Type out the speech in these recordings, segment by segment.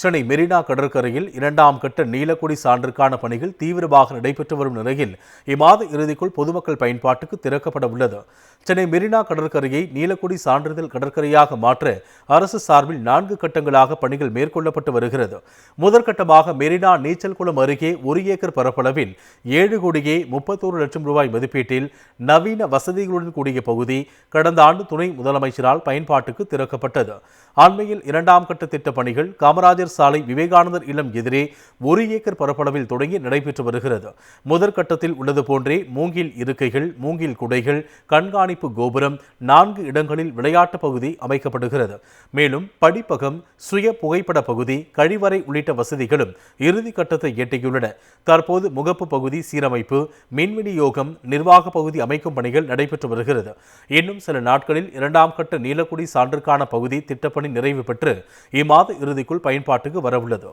சென்னை மெரினா கடற்கரையில் இரண்டாம் கட்ட நீலக்குடி சான்றுக்கான பணிகள் தீவிரமாக நடைபெற்று வரும் நிலையில் இம்மாத இறுதிக்குள் பொதுமக்கள் பயன்பாட்டுக்கு திறக்கப்பட உள்ளது. சென்னை மெரினா கடற்கரையை நீலக்குடி சான்றிதழ் கடற்கரையாக மாற்ற அரசு சார்பில் நான்கு கட்டங்களாக பணிகள் மேற்கொள்ளப்பட்டு வருகிறது. முதற்கட்டமாக மெரினா நீச்சல் குளம் அருகே ஒரு ஏக்கர் பரப்பளவில் ஏழு கோடியே முப்பத்தோரு லட்சம் ரூபாய் மதிப்பீட்டில் நவீன வசதிகளுடன் கூடிய பகுதி கடந்த ஆண்டு துணை முதலமைச்சரால் பயன்பாட்டுக்கு திறக்கப்பட்டது. அண்மையில் இரண்டாம் கட்ட திட்ட பணிகள் காமராஜர் சாலை விவேகானந்தர் இல்லம் எதிரே ஒரு ஏக்கர் பரப்பளவில் தொடங்கி நடைபெற்று வருகிறது. முதற்கட்டத்தில் உள்ளது போன்றே மூங்கில் இருக்கைகள் மூங்கில் குடைகள் கண்காணிப்பு கோபுரம் நான்கு இடங்களில் விளையாட்டு பகுதி அமைக்கப்படுகிறது. மேலும் படிப்பகம் சுய புகைப்பட பகுதி கழிவறை உள்ளிட்ட வசதிகளும் இறுதி கட்டத்தை எட்டியுள்ளன. தற்போது முகப்பு பகுதி சீரமைப்பு மின் விநியோகம் நிர்வாக பகுதி அமைக்கும் பணிகள் நடைபெற்று வருகிறது. இன்னும் சில நாட்களில் இரண்டாம் கட்ட நீலக்குடி சான்றுக்கான பகுதி திட்டப்பணி நிறைவு பெற்று இம்மாத இறுதிக்குள் பயன்பாடு பயன்பாட்டுக்கு வரவுள்ளது?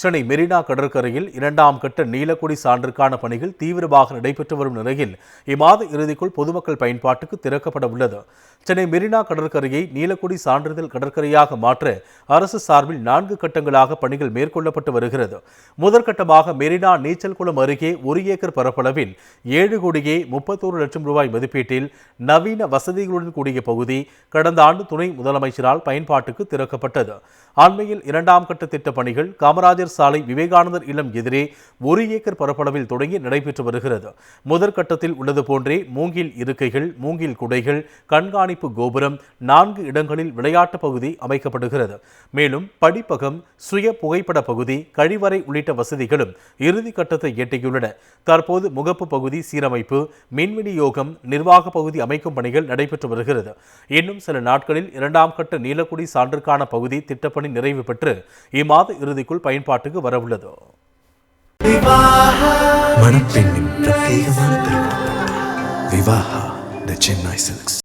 சென்னை மெரினா கடற்கரையில் இரண்டாம் கட்ட நீலக்குடி சான்றுக்கான பணிகள் தீவிரமாக நடைபெற்று வரும் நிலையில் இம்மாத இறுதிக்குள் பொதுமக்கள் பயன்பாட்டுக்கு திறக்கப்பட உள்ளது. சென்னை மெரினா கடற்கரையை நீலக்குடி சான்றிதழ் கடற்கரையாக மாற்ற அரசு சார்பில் நான்கு கட்டங்களாக பணிகள் மேற்கொள்ளப்பட்டு வருகிறது. முதற்கட்டமாக மெரினா நீச்சல் குளம் அருகே ஒரு ஏக்கர் பரப்பளவில் ஏழு கோடியே முப்பத்தோரு லட்சம் ரூபாய் மதிப்பீட்டில் நவீன வசதிகளுடன் கூடிய பகுதி கடந்த ஆண்டு துணை முதலமைச்சரால் பயன்பாட்டுக்கு திறக்கப்பட்டது. அண்மையில் இரண்டாம் கட்ட திட்டப் பணிகள் காமராஜர் சாலை விவேகானந்தர் இல்லம் எதிரே ஒரு ஏக்கர் பரப்பளவில் தொடங்கி நடைபெற்று வருகிறது. முதற்கட்டத்தில் உள்ளது போன்றே மூங்கில் இருக்கைகள் மூங்கில் குடைகள் கண்காணிப்பு கோபுரம் நான்கு இடங்களில் விளையாட்டு பகுதி அமைக்கப்படுகிறது. மேலும் படிப்பகம் சுய புகைப்பட பகுதி கழிவறை உள்ளிட்ட வசதிகளும் இறுதி கட்டத்தை எட்டியுள்ளன. தற்போது முகப்பு பகுதி சீரமைப்பு மின் விநியோகம் நிர்வாக பகுதி அமைக்கும் பணிகள் நடைபெற்று வருகிறது. இன்னும் சில நாட்களில் இரண்டாம் கட்ட நீலக்குடி சான்றுக்கான பகுதி திட்டப்பணி நிறைவு பெற்று இம்மாத இறுதிக்குள் பயன்பாடு பயன்பாட்டுக்கு வரவுள்ளது மணப்பெண்ணின் பிரத்யேகமான திருமணம். Vivaha the Chennai silks